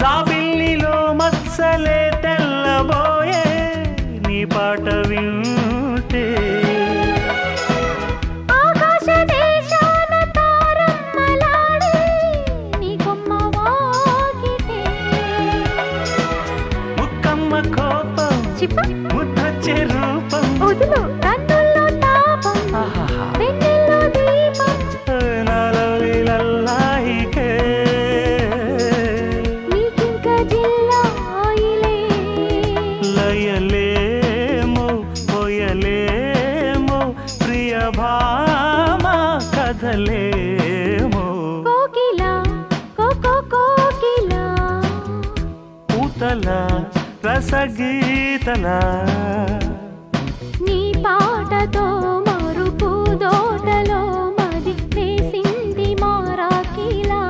జాబిల్లిలో మత్సలే తెల్లబోయే నీ పాట వింటే. ముక్కమ్మ కోపం ముద్దొచ్చే రూపం వదులు కన్నుల్లో తాపం. ఆహాహా. ప్రభామా కథలేమో కోకిలా కోకో కోకిలా. పూతల రసగీతల. నీ పాటతో మరుపు దోటలో మది వేసింది మారాకిలా.